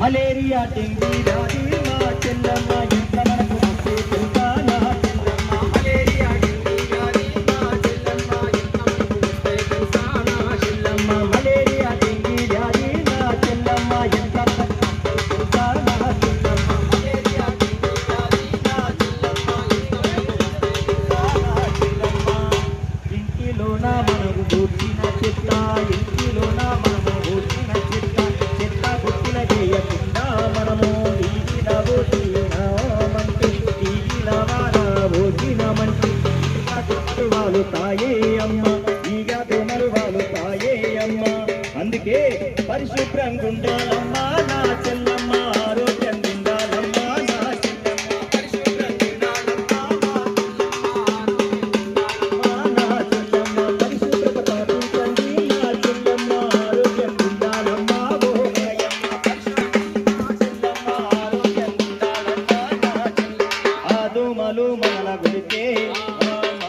Malaria dengue రాజీవా చెల్లమ్మ మనకు ఇంటిలో చెప్తా ఇంటిలో నా మరువాలు తాయే అమ్మ ఈ వ్యాధి మరువాలు తాయే అమ్మ అందుకే పరిశుభ్రంగా ఉండాలమ్మా నా చెల్లమ్మ ఆరోగ్యం నిండాలమ్మా నా ఆరోగ్యం నిండాలమ్మా మనల గుడితే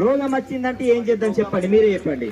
రోగం వచ్చిందంటే ఏం చేద్దాం చెప్పండి మీరే చెప్పండి.